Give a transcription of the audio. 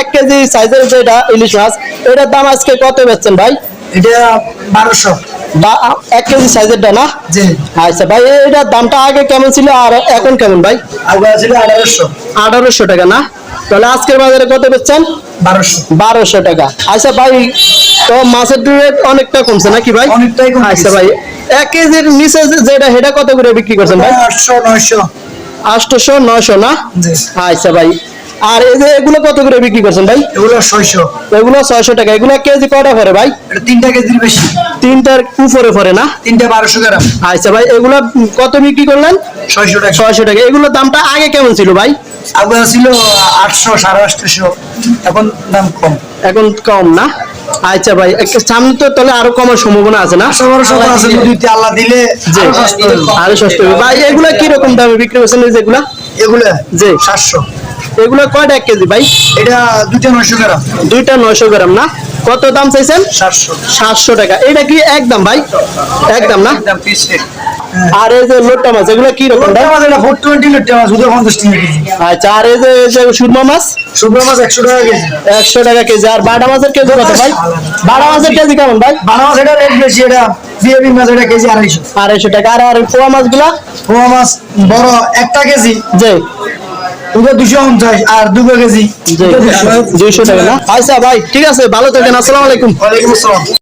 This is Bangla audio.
এক কেজি সাইজের যেটা ইলিশ মাছ এটার দাম আজকে কত বেচছেন ভাই? এটা বারোশো। বা এক কেজি সাইজেরটা না? আচ্ছা ভাই এটার দামটা আগে কেমন ছিল আর এখন কেমন ভাই? আগে ছিল আঠারোশো। আঠারোশো টাকা না? তাহলে আজকের বাজারে কত বেচছেন? বারোশো। বারোশো টাকা। আচ্ছা ভাই তো মাছের রেট অনেকটা কমছে নাকি ভাই? অনেকটাই আচ্ছা ভাই এক কেজির নিচে যেটা সেটা কত করে বিক্রি করছেন ভাই? আটশো নয়শো। আটশোশো নয়শো না? আচ্ছা ভাই আর এই যে এগুলো কত করে বিক্রি করছেন ভাই? এগুলো ছয়শো। এগুলো ছয়শো টাকা। এগুলো কেজি কটা পরে ভাই? এটা তিনটা কেজির বেশি। তিনটার উপরে পরে না? তিনটা বারোশো গ্রাম। আচ্ছা ভাই এগুলো কত বিক্রি করলেন? ছয়শো টাকা। ছয়শো টাকা। এগুলোর দামটা আগে কেমন ছিল ভাই? আগে ছিল আটশো সাড়ে আটশো। এখন দাম কম। এখন কম না? আচ্ছা ভাই সামনে তো তাহলে আরও কমার সম্ভাবনা আছে না? আল্লাহ দিলে আরও সস্তা ভাই এগুলা কি রকম দামে বিক্রি করছেন এই যেগুলা? এগুলো জি। সাতশো। এগুলো কয়টা এক কেজি ভাই? এটা দুইটা নয়শো গ্রাম। দুইটা নয়শো গ্রাম না? কত দাম চাইছেন? সাতশো। সাতশো টাকা। এটা কি একদম ভাই? একদম না? আর এই যে লোট্টা মাছ এগুলো কি রকম দাম মাছ এটা ফোর টোয়েন্টি লোট্টা মাছ দুটো পঞ্চাশ টাকা কেজি। আচ্ছা আর এই যে সুরমা মাছ? শুকনো মাছ একশো টাকা কেজি। একশো টাকা কেজি। আর বাটা মাছের কেজি কত ভাই? বাটা মাছের কেজি কেমন ভাই? বারো মাছ এটা রেট বেশি এটা বিএবি মাছ এটা কেজি আড়াইশো। আড়াইশো টাকা। আর আর পোয়া মাছগুলা? পোয়া মাছ বড় একটা কেজি। যে দুটো দুশো পঞ্চাশ আর দুটো কেজি। টাকা না? আচ্ছা ভাই ঠিক আছে ভালো থাকেন আসসালামু আলাইকুম। ওয়ালাইকুম আসসালাম।